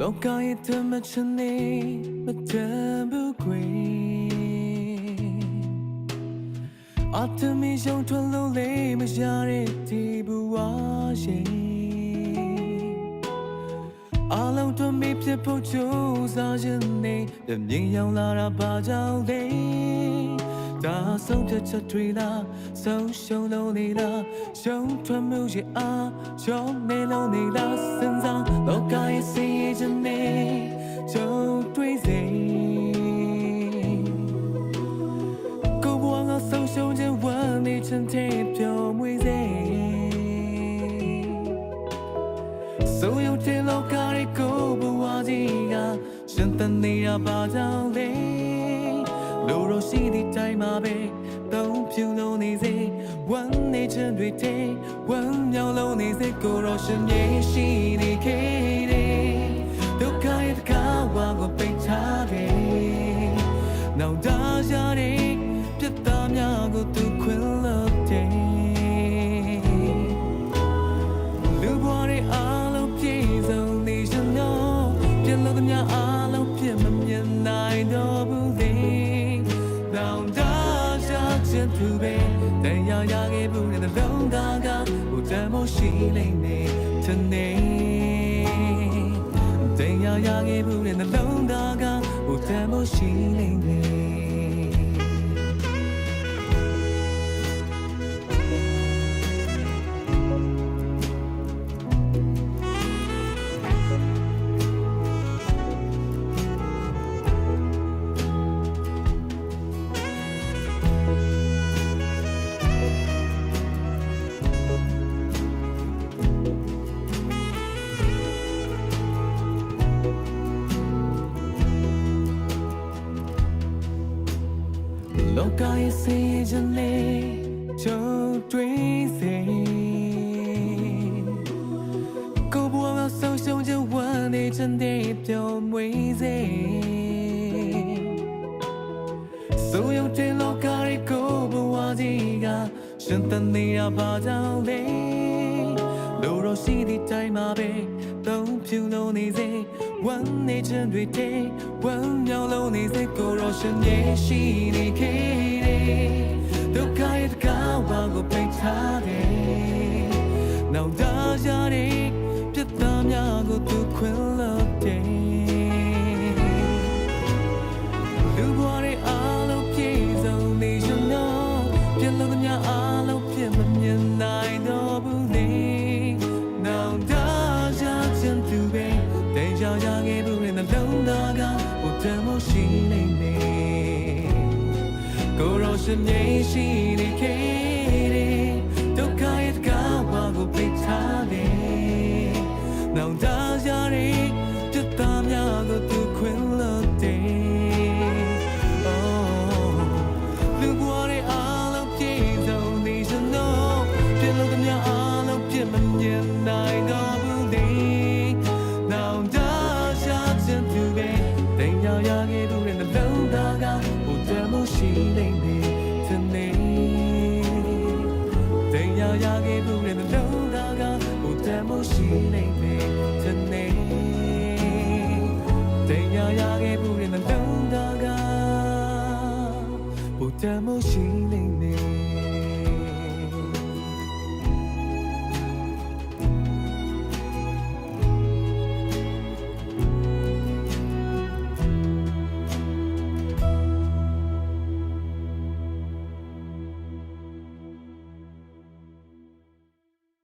လောကရဲ့တမချင်နေမတန်ဘူးခွေအတမီရှုံထွလို့လေးမရတဲ့ဒီဘဝရဲ့အလုံးတို့မေးဖြစ်ဖို့ကြိုးစားခြင်းနဲ့မြင်ရောက်လာတာပါကြောင့်လဲ ဒါဆုံးဖြတ်ချက်တွေလားဆုံးရှုံးလို့နေလားရှုံးထွက်မှုရဲ့အားရှုံးနေလို့နေလားစဉ်းစားလောကရဲ့စီရင်ခြင်းနဲ့ကြုံတွေ့စေကိုဘဝကဆုံးရှုံးခြင်းဝမ်းနေခြင်းတဲ့ပြောင်းမွေးစေဆိုရုံတင်လောကရဲ့ကိုဘဝကြီးကရှင်တန်နေရပါကြောင်း လေလူတို့ရှိသည့်တိုင်းမှာပဲတုံးဖြူလုံးနေစေဝမ်းနေခြင်းတွေတဲ့ဝမ်းမြောက်လုံးနေစေကိုရောရှင်မြေရှိနေ ခြင်းသူပဲတရားရခဲ့ဘူးတဲ့လုံးသားကဘုဒ္ဓမို့ရှိလိမ့်နေတနေ့တရားရခဲ့ဘူးတဲ့လုံးသားကဘုဒ္ဓမို့ရှိလိမ့်နေလော ကရဲ့စေချင်လေးကြုံတွေ့စေကိုဘဝကဆုံးရှုံးခြင်းဝမ်းနေခြင်းတဲ့ပြောင်းမွေးစေဆိုရုံတင်လောကရဲ့ကိုဘဝကြီးကရှင်တန်နေရပါ ဖြူလုံးနေစေဝမ်းနေခြင်းတွေတဲ့ဝမ်းမြောက်လုံးနေစေကိုရောရှင်ရဲ့ရှိနေခဲ့တယ်ဒုက္ခရဲ့တကားဝါကိုပိတ်ထားတယ်နောက်ဒါရတဲ့ပြတ် တရားရခဲ့ဘူးတဲ့နှလုံးသားကဘုဒ္ဓမို့ရှိနေနေကိုရောရှင်မြေရှိနေခဲ့ တင်ရရခဲ့ဘူးတဲ့နှလုံးသားကဘုဒ္ဓမို့ရှိနေနေတနေ့တ